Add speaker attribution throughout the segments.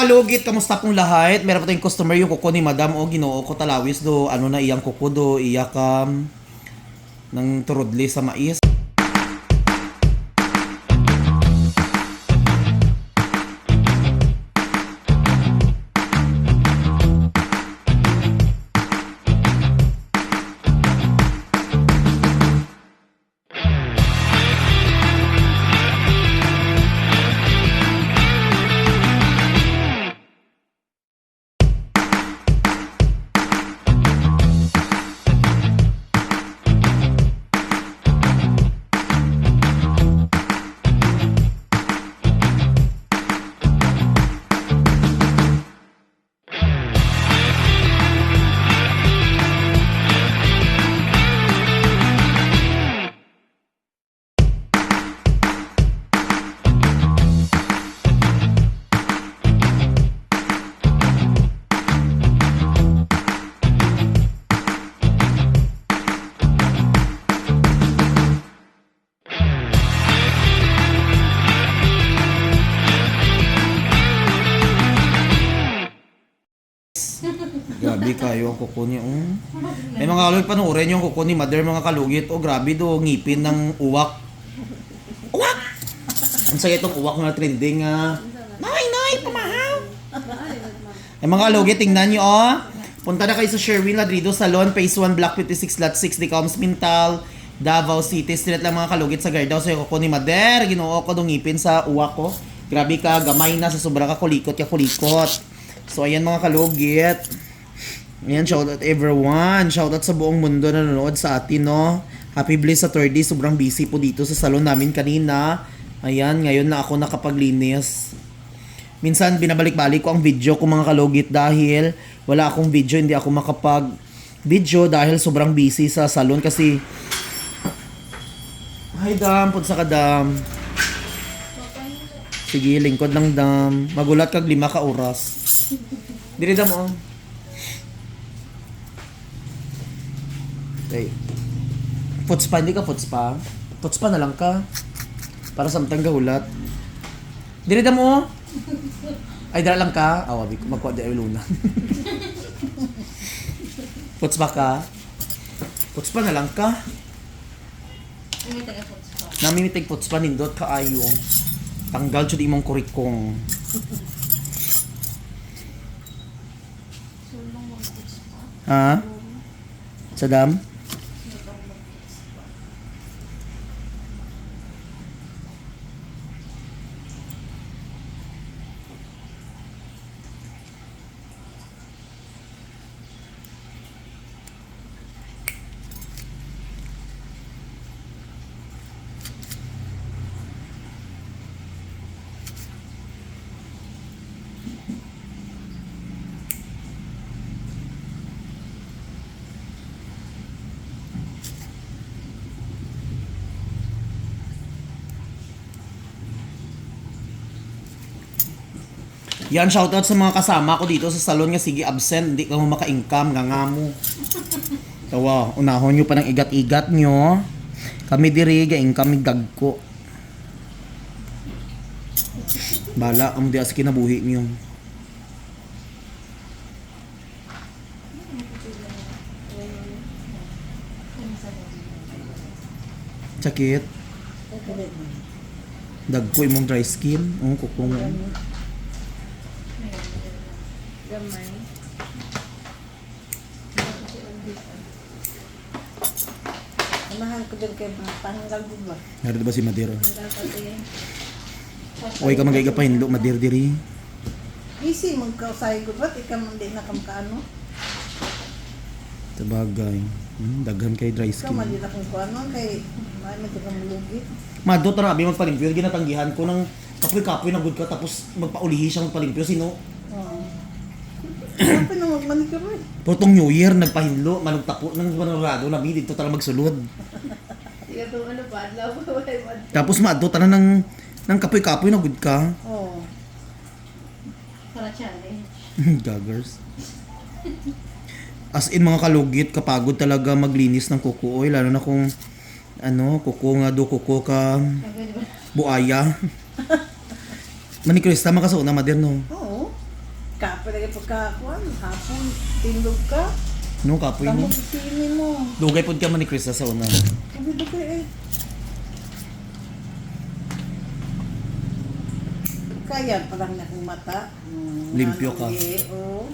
Speaker 1: kalugit, kamusta pong lahat? Meron pa tayong customer yung kuko ni Madam o Ginoo ko talawis do ano na iyang kuko do iyak um, ng turudli sa mais. Kuko niya. Mm. May mga kalugit panuorin yung kuko ni Mother mga kalugit. O grabe do ngipin ng uwak. Uwak! Ang saya itong uwak na trending nga. Nay, nay, pamahaw! Ay mga kalugit, tingnan nyo oh. Punta na kayo sa Sherwin Ladrido Salon, Phase 1, Block 56, Lot 6, Decoms Mintal, Davao City. Street lang mga kalugit sa Gardaw. So kuko ni Mother, ginoo ko dong ngipin sa uwak ko. Grabe ka, gamay na sa sobra ka kulikot ka. So ayan mga kalugit. Ayan, shoutout everyone. Shoutout sa buong mundo na nanonood sa atin, no? Happy Bliss Saturday. Sobrang busy po dito sa salon namin kanina. Ayan, ngayon na ako nakapaglinis. Minsan, binabalik-balik ko ang video ko mga kalugit dahil wala akong video, hindi ako makapag video dahil sobrang busy sa salon kasi Hi Dam, punsa ka Dam. Sige, lingkod lang Dam. Magulat kag lima ka oras. Dili Dam oh. Okay. Puts pa, hindi ka puts pa. Puts pa na lang ka. Para samtang gahulat. Dili Dam oh. Ay, dala lang ka. Awa, oh, magkuha di ay luna. puts pa ka. Puts pa na lang ka. Namimitig puts pa nindot ka ayo. Tanggal jud imong kurikong.
Speaker 2: Sulong mga foods
Speaker 1: Yan, shoutout sa mga kasama ko dito sa salon nga sige absent, hindi ka mo maka-income, nga nga mo. Tawa, unahon nyo pa ng igat-igat nyo. Kami diri, ga income gagko. Bala, ang di as kinabuhi nyo. Sakit. Dagko imong dry skin. Oh, kuko mo.
Speaker 2: Gamay.
Speaker 3: Mahal ko din kay mga pananggal din ba?
Speaker 1: Narito ba si Madero?
Speaker 2: Hanggang pati.
Speaker 1: Uy, ka magay ka pa diri.
Speaker 3: Easy magkausay ko ba't ikaw man din nakamkaano?
Speaker 1: Sa bagay. Hmm, daghan kay dry
Speaker 3: Ikaw
Speaker 1: skin.
Speaker 3: din akong kuano kay may man ka mulugi.
Speaker 1: Mado tara abi magpalimpyo, ginatanggihan ko ng kapoy-kapoy na good ka tapos magpaulihi siya magpalimpyo sino?
Speaker 3: Oo. Ano na magmanicure eh?
Speaker 1: Putong New Year nagpahinlo, manugtapo nang manurado na bi dito tara magsulod.
Speaker 2: Sige itong ano pa, adlaw pa wala yung
Speaker 1: Tapos maado tara ng ng kapoy-kapoy na good ka.
Speaker 3: Oo.
Speaker 2: Para challenge.
Speaker 1: Gaggers. As in mga kalugit, kapagod talaga maglinis ng kuko. Oy, lalo na kung ano, kuko nga do kuko ka buaya. Manikurista makasuon na mader no.
Speaker 3: Oo. Kape lagi pagkakuan, hapon, tindog ka,
Speaker 1: No, kapoy mo.
Speaker 3: tamog sini mo.
Speaker 1: Dugay pod ka man ni Krista sa una.
Speaker 3: Sabi ba eh? Kaya parang na akong mata. Hmm,
Speaker 1: Limpyo ka.
Speaker 3: ano, eh, oo.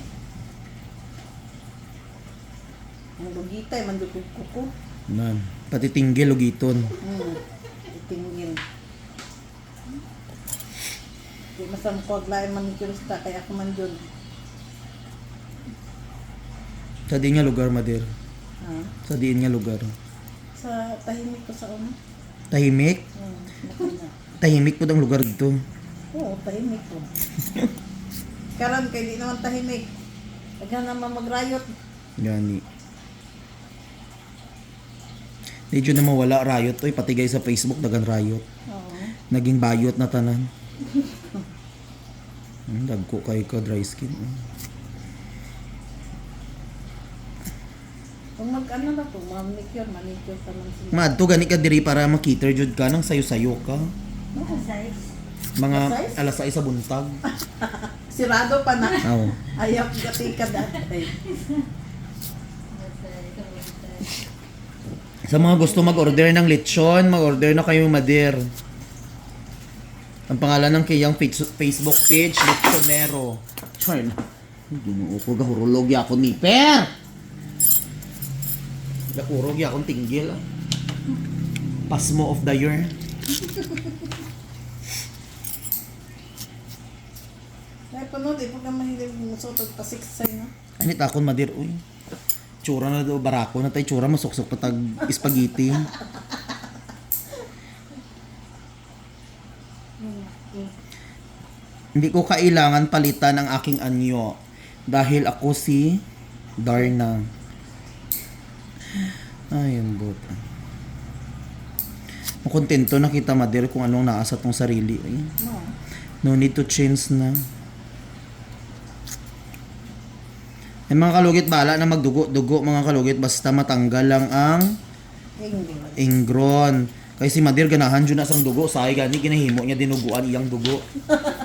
Speaker 3: Ang lugitay, mandukog ko.
Speaker 1: Nan. Pati tinggil ugiton.
Speaker 3: Hmm, itingin. Di masampog lain man ni Kirista, kaya ako man dun.
Speaker 1: Sa di nga lugar, Madir.
Speaker 3: Ha?
Speaker 1: Sa diin nga lugar.
Speaker 3: Sa tahimik ko sa una.
Speaker 1: Tahimik.
Speaker 3: Hmm.
Speaker 1: Tahimik po ang lugar dito.
Speaker 3: Oo, tahimik ko. Karon kay di naman tahimik. Agad naman magrayot.
Speaker 1: Gani. Medyo na mawala riot. Oy, patigay sa Facebook, dagan riot.
Speaker 3: Oo.
Speaker 1: Naging bayot na tanan. Hmm, dagko kay ka dry skin. Hmm.
Speaker 3: Kung mag ano na to, manicure, manicure pa man sila.
Speaker 1: Maadto gani ka diri para makiter jud ka nang sayo-sayo ka.
Speaker 3: Size?
Speaker 1: Mga alas 6 sa buntag.
Speaker 3: Sirado pa na.
Speaker 1: Oo.
Speaker 3: Ayaw gati ka dati.
Speaker 1: Sa mga gusto mag-order ng lechon, mag-order na kayo Madir. Ang pangalan ng kiyang face- Facebook page, Lechonero. Char na. Ginoo ko gahurulog ya ako ni Per. Gahurog ya akong tinggil. ah. Pasmo of the year.
Speaker 3: Kaya pa no, di pa ka mahilig musutog pa siksay na.
Speaker 1: Anit akon Madir, uy. Tsura na daw, barako na tayo, tsura masuksok pa tag spaghetti. Hindi ko kailangan palitan ang aking anyo dahil ako si Darna. Ay, ang buta. Makontento na kita, Madir, kung anong naasa tong sarili. Ay,
Speaker 3: No.
Speaker 1: no need to change na. Ay, mga kalugit, bala na magdugo-dugo, mga kalugit, basta matanggal lang ang ingron. Kay si Madir ganahan jud na sang dugo, say gani ginahimo niya dinuguan iyang dugo.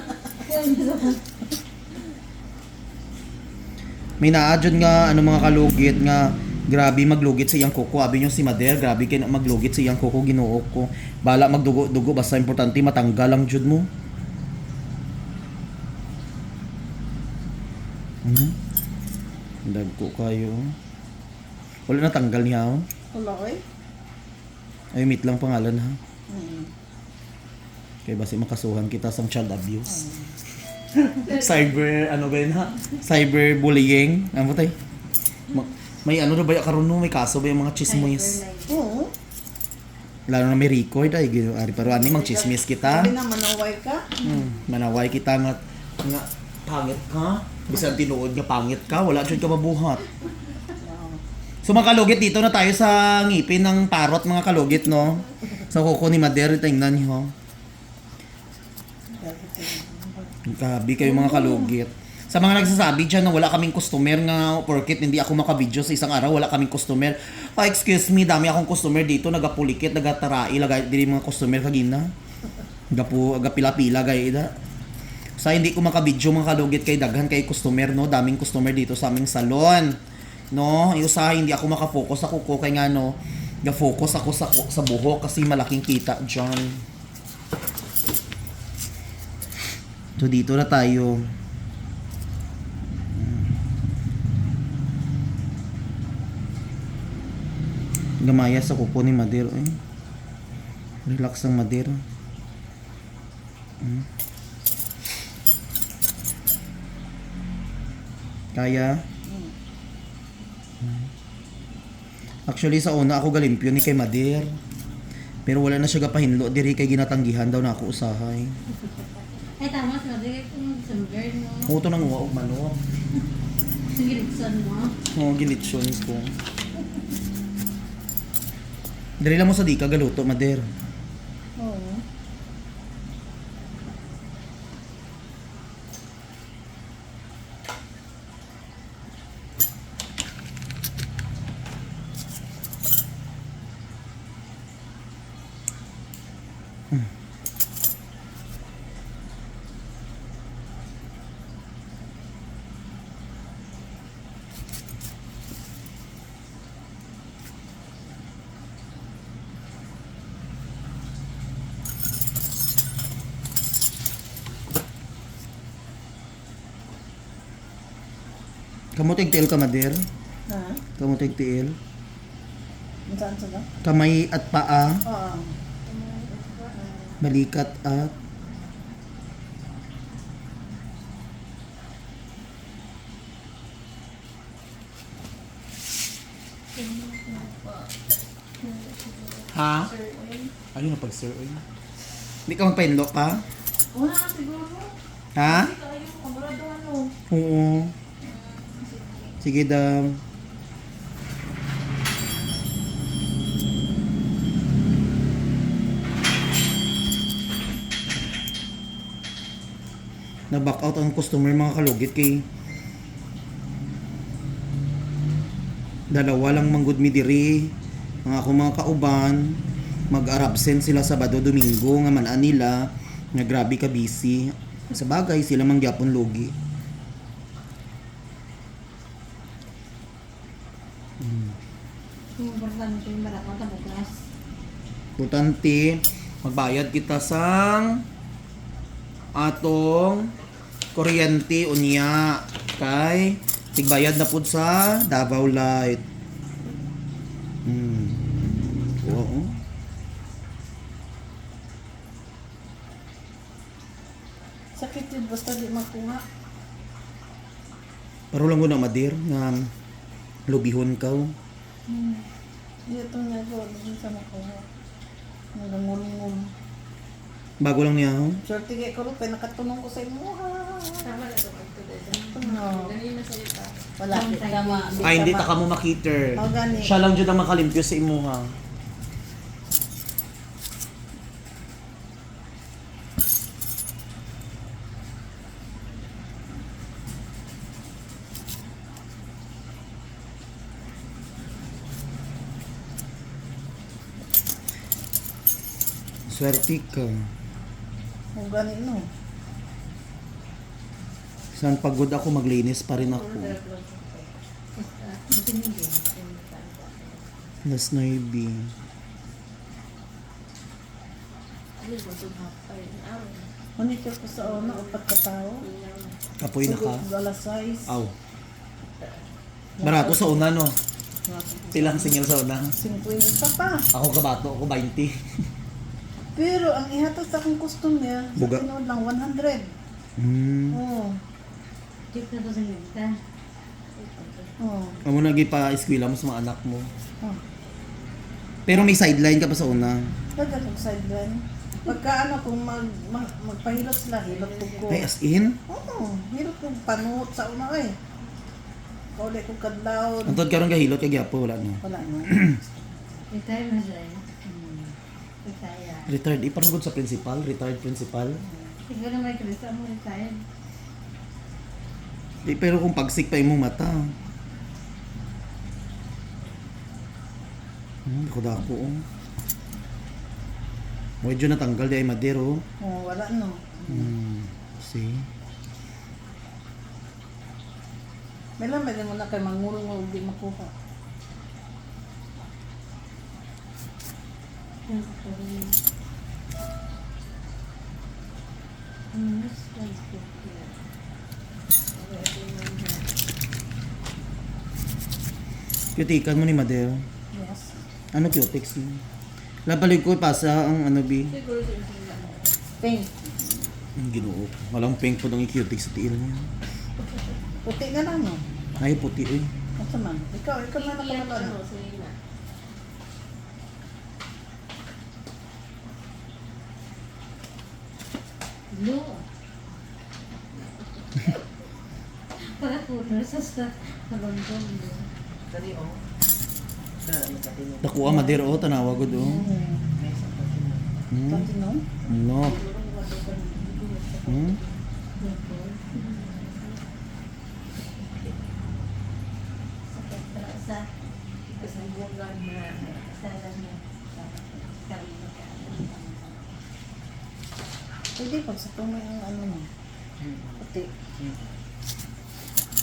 Speaker 1: May naa jud nga ano mga kalugit nga grabe maglugit sa iyang kuko. Abi niyo si Madir, grabe kay na maglugit sa iyang kuko Ginoo ko. Bala magdugo-dugo basta importante matanggal lang jud mo. Mhm. Dagko kayo. Wala na tanggal niya. oh.
Speaker 3: Wala ko eh.
Speaker 1: Ay, meet lang pangalan ha.
Speaker 3: Hmm.
Speaker 1: Kaya basi makasuhan kita sa child abuse. Cyber, ano ba yun ha? Cyber bullying. Ano ba tayo? Ma- may ano na ba yung karoon? May kaso ba yung mga chismis?
Speaker 3: Oo.
Speaker 1: Lalo na may record ay gino ari pero ani mang chismis kita.
Speaker 3: Sabi na manaway ka.
Speaker 1: Hmm, manaway kita nga nga pangit ka. Bisan tinuod nga pangit ka, wala jud ka mabuhat. So mga kalugit, dito na tayo sa ngipin ng parot mga kalugit, no? Sa kuko ni Mader, tingnan niyo. Gabi kayo mga kalugit. Sa mga nagsasabi dyan na wala kaming customer nga porkit hindi ako makabidyo sa isang araw, wala kaming customer. Ah, excuse me, dami akong customer dito, nagapulikit, nagatarai, lagay dili mga customer kagina. Gapu, gapila-pila gay ida. Sa hindi ko makabidyo mga kalugit kay daghan kay customer no, daming customer dito sa aming salon. No, yung sa hindi ako makafocus ako ko kay nga no, ga-focus ako sa sa buhok kasi malaking kita diyan. So dito na tayo. Gamaya sa kuko ni Madir. Eh. Relax ang Madir. Hmm. Kaya? Hmm. Actually sa una ako galimpyo ni kay Madir. Pero wala na siya gapahinlo diri kay ginatanggihan daw na ako usahay.
Speaker 4: Ay, tama. Sabi ko kung silver mo.
Speaker 1: Puto nang uwa og manok.
Speaker 4: Sigilitson mo.
Speaker 1: Oo, gilitsyon ko. Dali lang mo sa di ka galuto, Mader.
Speaker 3: Oo.
Speaker 1: Kamutig tiil ka, Mader.
Speaker 3: Ha?
Speaker 1: Kamutig tiil.
Speaker 3: Saan sa ba?
Speaker 1: Kamay at paa.
Speaker 3: Oo.
Speaker 1: Balikat at Ha? Ayun na pag sir. oy. Hindi ka magpainlo ka?
Speaker 2: Wala siguro.
Speaker 1: Ha?
Speaker 2: Hindi kayo, kamarado ano.
Speaker 1: Oo. Sige daw. Na-back out ang customer mga kalugit kay dalawa lang manggod mi diri. Ang ako mga kauban mag-arabsent sila Sabado Domingo nga manan nila nga grabe ka busy. Sa bagay sila man gyapon logi
Speaker 4: Importante,
Speaker 1: magbayad kita sang atong kuryente unya kay tigbayad na pud sa Davao Light. Hmm. Oo.
Speaker 3: Sakit yun basta di makuha.
Speaker 1: Pero lang ko na madir nga lubihon ka. oh.
Speaker 3: Hmm. Dito ko, hindi sa makuha. Nangulungul.
Speaker 1: Bago lang niya. oh.
Speaker 3: Swerte kay ko rin, kaya nakatunong ko sa imo. ha.
Speaker 2: Tama na ito.
Speaker 3: No. Wala, tama.
Speaker 1: Ay, hindi
Speaker 3: tama.
Speaker 1: ta ka mo makiter.
Speaker 3: Oh.
Speaker 1: Siya lang dyan ang makalimpyo sa imo Swerte ka.
Speaker 3: Oh, gani no.
Speaker 1: Saan pagod ako, maglinis pa rin ako.
Speaker 2: Hapay? Araw.
Speaker 3: Monitor ko sa una, upat ka tao.
Speaker 1: Kapoy na ka.
Speaker 3: Alas 6.
Speaker 1: Aw. Barato sa una no. Silang singil sa una.
Speaker 3: 50 pa.
Speaker 1: Ako kabato, ako 20.
Speaker 3: Pero ang ihatag sa akong custom niya, sa
Speaker 1: Buga.
Speaker 3: tinood lang 100.
Speaker 1: Hmm.
Speaker 3: Oo.
Speaker 4: Tip na to sa lista.
Speaker 3: Oo.
Speaker 1: Amo na pa eskwela mo sa mga anak mo.
Speaker 3: Oh.
Speaker 1: Pero may sideline ka pa sa una.
Speaker 3: Dagat ang sideline. Pagka ano, kung mag, mag, magpahilot sila, hilot ko ko.
Speaker 1: Ay, as in?
Speaker 3: Oo, hilot ko panuot sa una ay. Kauli ko kadlaw.
Speaker 1: Antod karon kahilot kay gyapo wala na.
Speaker 3: Wala na.
Speaker 4: Retire na siya. eh. Retire.
Speaker 1: Retired, iparugod sa principal, retired principal.
Speaker 4: Siguro may krista mo retire.
Speaker 1: Di, pero kung pagsik pa imong mata. Hmm, ako dako oh. Medyo natanggal di ay madero.
Speaker 3: Oo, wala no.
Speaker 1: Hmm. See?
Speaker 3: May lang, may mo na kay mangulong mo, hindi makuha.
Speaker 4: Yung kapatid. Hmm, mas Facebook yun.
Speaker 1: Cutikan mo ni Madero.
Speaker 3: Yes.
Speaker 1: Ano cutics mo? Lapalig ko pa sa ang ano bi.
Speaker 2: Siguro.
Speaker 3: Pink.
Speaker 1: Ang ginoo. Walang pink po ng cutics sa tiil niya.
Speaker 3: Puti na lang no.
Speaker 1: Ay, puti eh.
Speaker 3: Ano man? Ikaw, ikaw na nakalala
Speaker 2: ano. Selena.
Speaker 4: Blue. Para puno sa sa kalondong.
Speaker 1: Nakuha Madero oh, tanawa gud oh. Hmm.
Speaker 3: No?
Speaker 1: No. Hmm?
Speaker 4: Sa
Speaker 2: Kasanggungan na.
Speaker 4: sa niya.
Speaker 3: Pwede pag sa tumay ang ano no. Puti.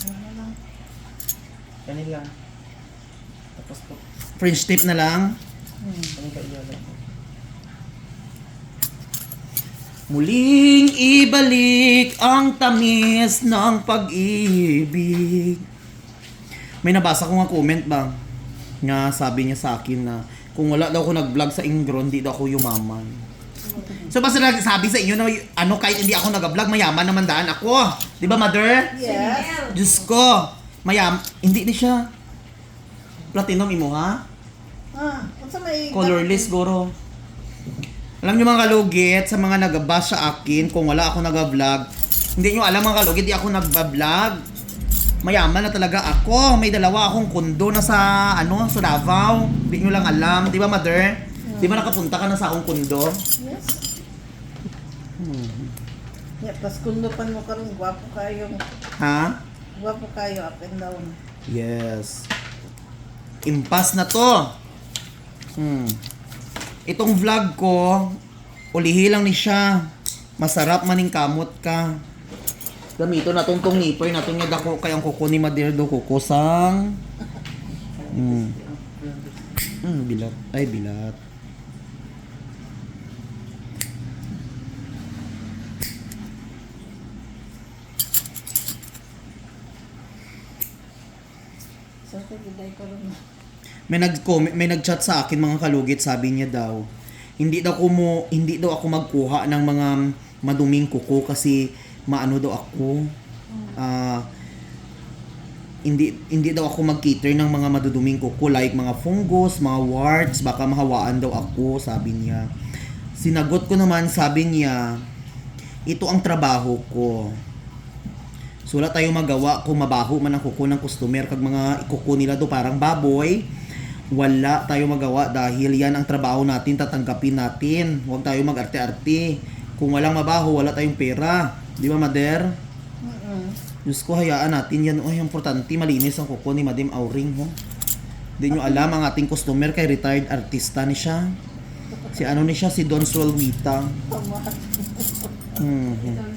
Speaker 3: Ano na lang.
Speaker 5: Kanila. Tapos po,
Speaker 1: French tip na lang.
Speaker 3: Hmm.
Speaker 5: ano ka iyalan ko?
Speaker 1: Muling ibalik ang tamis ng pag-ibig. May nabasa ko nga comment ba? Nga sabi niya sa akin na kung wala daw ako nag-vlog sa Ingron, di daw ako yumaman. So basta nagsabi sa inyo na ano kahit hindi ako nag-vlog, mayaman naman daan ako. Di ba, mother?
Speaker 3: Yes.
Speaker 1: Diyos ko. Mayam, hindi ni siya. Platinum imo ha?
Speaker 3: Ah, unsa may
Speaker 1: Colorless goro. Alam niyo mga kalugit, sa mga nag-bash sa akin, kung wala ako nag-vlog, hindi niyo alam mga kalugit, di ako nag-vlog. Mayaman na talaga ako. May dalawa akong kondo na sa, ano, sa Davao. Hindi niyo lang alam. Di ba, mother? Di ba nakapunta ka na sa akong kondo?
Speaker 3: Yes. Yeah, pas kundo pa mo karon gwapo kayo.
Speaker 1: Ha?
Speaker 3: Gwapo kayo up and down.
Speaker 1: Yes. Impas na to. Hmm. Itong vlog ko, ulihi lang ni siya. Masarap maning kamot ka. Gamito na tong tong nipoy na tong dako kay ang kuko ni Madir do kuko sang. Hmm. Hmm, bilat. Ay, bilat.
Speaker 3: So, tagiday ko ron.
Speaker 1: may nag may nag-chat sa akin mga kalugit sabi niya daw hindi daw ko mo hindi daw ako magkuha ng mga maduming kuko kasi maano daw ako ah hindi hindi daw ako mag-cater ng mga maduduming kuko like mga fungus, mga warts, baka mahawaan daw ako, sabi niya. Sinagot ko naman, sabi niya, ito ang trabaho ko. So wala tayong magawa kung mabaho man ang kuko ng customer kag mga kuko nila do parang baboy. Wala tayong magawa dahil yan ang trabaho natin, tatanggapin natin. Huwag tayo mag-arte-arte. Kung walang mabaho, wala tayong pera. Di ba, Mader?
Speaker 3: Mm-mm.
Speaker 1: Diyos ko, hayaan natin yan. Ay, importante, malinis ang kuko ni Madam Auring, ho. Hindi nyo alam, ang ating customer kay retired artista ni siya. Si ano ni siya, si Don Suelwita.
Speaker 3: Tama.
Speaker 1: Hmm.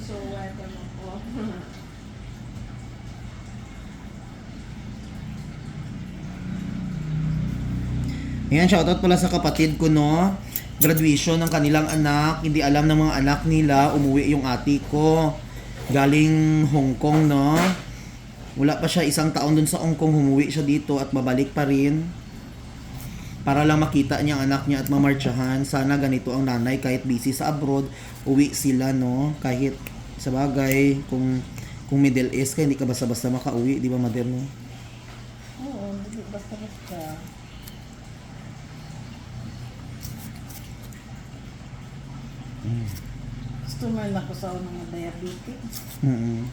Speaker 1: Ayan, shoutout pala sa kapatid ko, no? Graduation ng kanilang anak. Hindi alam ng mga anak nila. Umuwi yung ati ko. Galing Hong Kong, no? Wala pa siya isang taon dun sa Hong Kong. Humuwi siya dito at babalik pa rin. Para lang makita niya ang anak niya at mamartsahan. Sana ganito ang nanay kahit busy sa abroad. Uwi sila, no? Kahit sa bagay, kung kung Middle East ka, hindi ka basta-basta makauwi. Di ba, Mother, no?
Speaker 3: Oo, hindi basta-basta. Customer na ko sa unang mga diabetes.
Speaker 1: Mm-mm.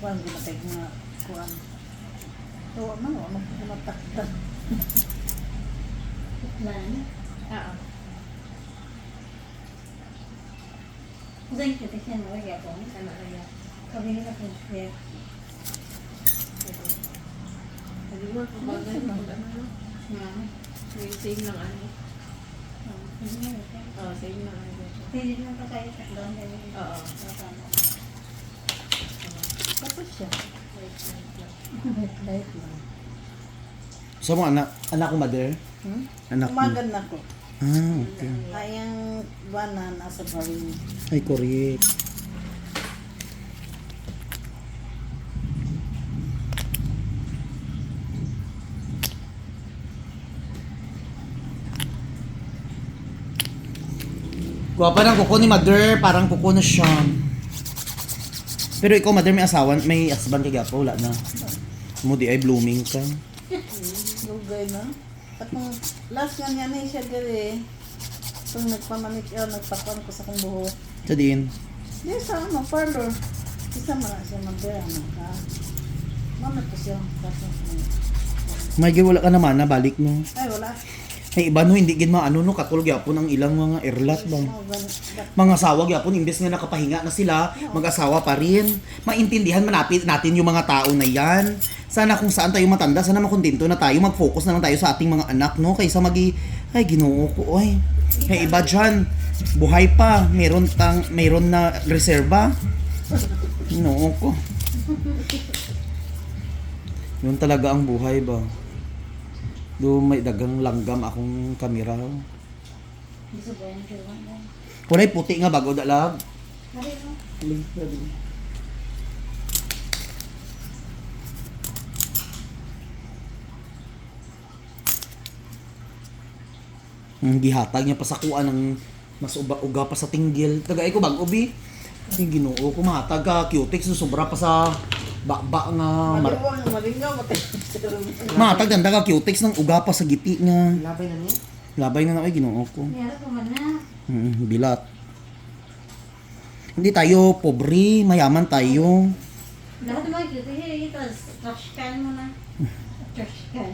Speaker 3: Kuan gina kay nga kuan. So, man, ano ko matakdan.
Speaker 4: Lan.
Speaker 2: Oo.
Speaker 4: Thank you, kasi mo ya ko.
Speaker 2: Ano kaya?
Speaker 4: Kami na po siya.
Speaker 2: Hindi mo bagay pag ano no?
Speaker 4: Ma'am.
Speaker 2: May lang ano. Oo, same lang ano.
Speaker 4: Pwede na pa sa doon.
Speaker 2: Oo.
Speaker 3: Tapos siya.
Speaker 4: Light lang.
Speaker 1: So, mo anak, anak ko, Mother?
Speaker 3: Hmm?
Speaker 1: Anak mo.
Speaker 3: Umagan na ko.
Speaker 1: Ah, okay.
Speaker 3: Ayang buwanan nasa barin.
Speaker 1: Ay, correct. Gwapa ng kuko ni Mother, parang kuko na siya. Pero ikaw, Mother, may asawan, may husband ka gapo, wala na. Mo di ay blooming ka.
Speaker 3: Lugay na. At nung last nga niya na siya gali. Kung nagpamanit yun, nagpakuan ko sa kong buhok.
Speaker 1: Sa din.
Speaker 3: Di sa ano, parlor. Isa man na siya mag ano, ha? Mamit ko siya. Tapos,
Speaker 1: May wala ka naman na balik mo.
Speaker 3: ay, wala.
Speaker 1: Ay iba no hindi gid maano no katulog yapon ang ilang mga erlat ba. Mga asawa yapon imbes nga nakapahinga na sila, mag-asawa pa rin. Maintindihan manapit natin yung mga tao na yan. Sana kung saan tayo matanda, sana makontento na tayo, mag-focus na lang tayo sa ating mga anak, no? Kaysa magi, ay ginoo ko, ay. May iba dyan, buhay pa, meron tang, meron na reserba. Ginoo ko. Yun talaga ang buhay ba? Do may dagang langgam akong kamera. Kunay puti nga bago dalag. Ang hmm, gihatag niya pasakuan ng mas uga pa sa tinggil. Tagay ko bag ubi. Ang ginoo ko mahatag ka cutix eh, so sobra pa sa bakba nga mar-. Mahatag ganda ka cutex ng uga pa sa giti nga.
Speaker 5: Labay na niya.
Speaker 1: Labay na na ay Ginoo ko.
Speaker 4: Meron ko man na.
Speaker 1: Mm, bilat. Hindi tayo pobre, mayaman tayo.
Speaker 4: Lahat mga cute, eh, ito, trash can mo na. Trash can.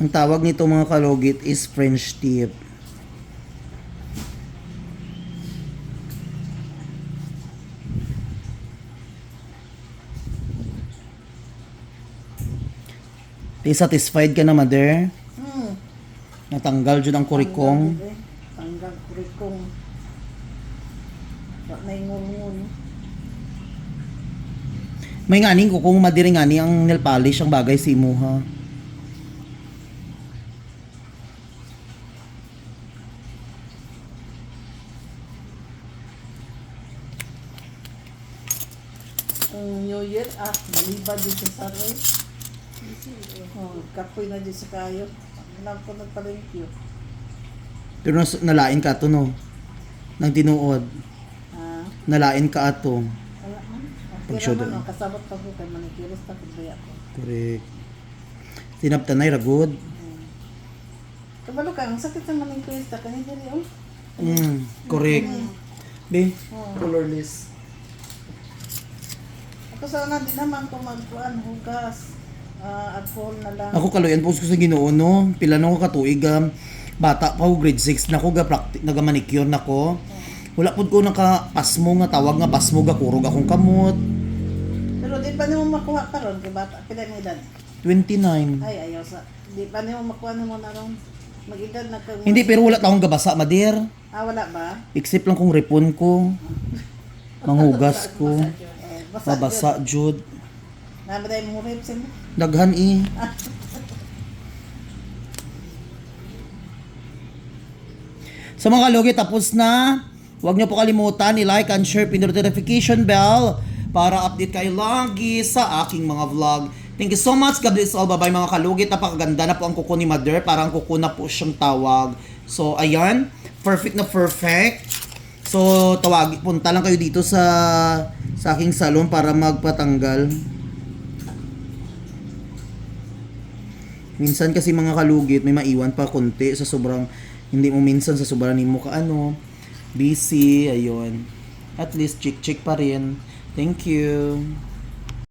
Speaker 1: Ang tawag nito mga kalugit is French tip. Di satisfied ka na, mother?
Speaker 3: Hmm.
Speaker 1: Natanggal dyan ang kurikong.
Speaker 3: Tanggal kurikong. Wala na yung ngulungun.
Speaker 1: May nganing ko kung madiri ngani ang nail polish ang bagay si mo ha.
Speaker 3: Ang New Year, ah, baliba din sa saroy. Kapoy na din sa kayo. Alam ko nagpalengkyo.
Speaker 1: Pero nas- nalain ka to no. Nang tinuod.
Speaker 3: Ah,
Speaker 1: Nalain ka ato.
Speaker 3: wala man.
Speaker 1: Pag
Speaker 3: naman,
Speaker 1: doon.
Speaker 3: kasabot pa ko kay manikiris na kaya ko.
Speaker 1: Correct. Tinaptanay ragod.
Speaker 3: Kabalo ka, ang sakit sa manikiris na kanina diri, oh.
Speaker 1: Mm, correct. Be,
Speaker 3: Oh.
Speaker 5: Colorless.
Speaker 3: Ako sana din naman kung magkuhan, hugas, ah, alcohol na lang.
Speaker 1: ako kaluyan po ko sa Ginoo no. Pila na ko katuig um, bata pa ko grade 6 na ko ga practice naga manicure na ko. Wala pud ko naka pasmo nga tawag nga pasmo ga kurog akong kamot.
Speaker 3: Pero di pa nimo makuha karon kay bata pila mo edad.
Speaker 1: 29.
Speaker 3: Ay ayaw sa di pa nimo makuha nimo na ron. Mag-edad na kang
Speaker 1: Hindi pero wala ta akong gabasa madir.
Speaker 3: Ah wala ba?
Speaker 1: Except lang kung ripon ko. Manghugas ko.
Speaker 3: Eh, basa.
Speaker 1: Mabasa jud.
Speaker 3: Nabaday mo ribs mo.
Speaker 1: Daghan eh. Sa mga kalugi, tapos na. Huwag niyo po kalimutan i-like and share, pindot notification bell para update kayo lagi sa aking mga vlog. Thank you so much. God bless all. Bye-bye mga kalugit. Napakaganda na po ang kuko ni Mother. Parang kuko na po siyang tawag. So, ayan. Perfect na perfect. So, tawag, punta lang kayo dito sa sa aking salon para magpatanggal. Minsan kasi mga kalugit, may maiwan pa konti sa sobrang, hindi mo minsan sa sobrang ni mo ka ano, busy, ayun. At least chick-chick pa rin. Thank you.